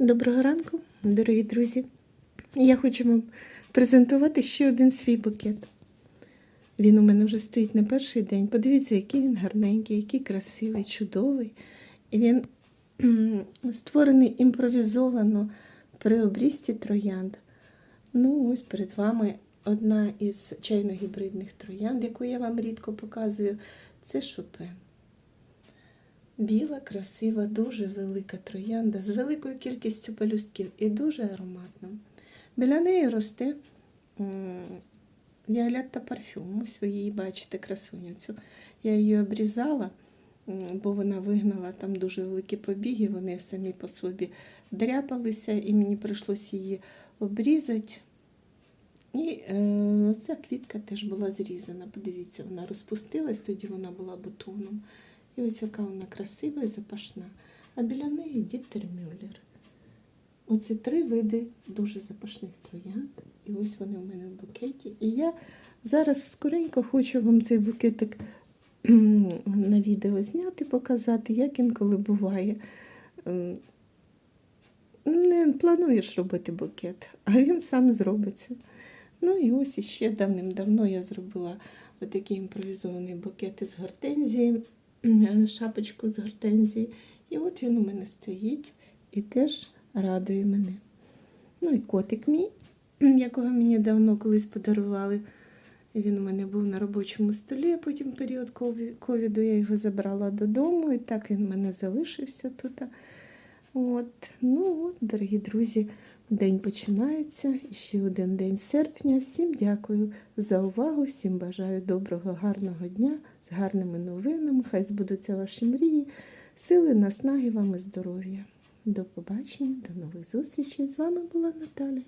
Доброго ранку, дорогі друзі. Я хочу вам презентувати ще один свій букет. Він у мене вже стоїть не перший день. Подивіться, який він гарненький, який красивий, чудовий. І він створений імпровізовано при обрісті троянд. Ну, ось перед вами одна із чайно-гібридних троянд, яку я вам рідко показую. Це Шопен. Біла, красива, дуже велика троянда з великою кількістю пелюстків і дуже ароматна. Біля неї росте Віолетта парфюм. Ось ви її бачите, красуню цю. Я її обрізала, бо вона вигнала там дуже великі побіги, вони самі по собі дряпалися, і мені прийшлося її обрізати. І е, ця квітка теж була зрізана. Подивіться, вона розпустилась, тоді вона була бутоном. І ось яка вона красива і запашна. А біля неї Діттермюллер. Оці три види дуже запашних троянд. І ось вони в мене в букеті. І я зараз скоренько хочу вам цей букетик на відео зняти, показати, як інколи буває. Ем, Не плануєш робити букет, а він сам зробиться. Ну і ось іще давним-давно я зробила отакий імпровізований букет із гортензії, шапочку з гортензії. І от він у мене стоїть і теж радує мене. Ну і котик мій, якого мені давно колись подарували. Він у мене був на робочому столі, а потім період ковіду я його забрала додому, і так він у мене залишився тут. От, ну от, дорогі друзі, день починається. Ще один день серпня. Всім дякую за увагу, всім бажаю доброго, гарного дня з гарними новинами. Хай збудуться ваші мрії, сили, наснаги вам і здоров'я. До побачення, до нових зустрічей. З вами була Наталя.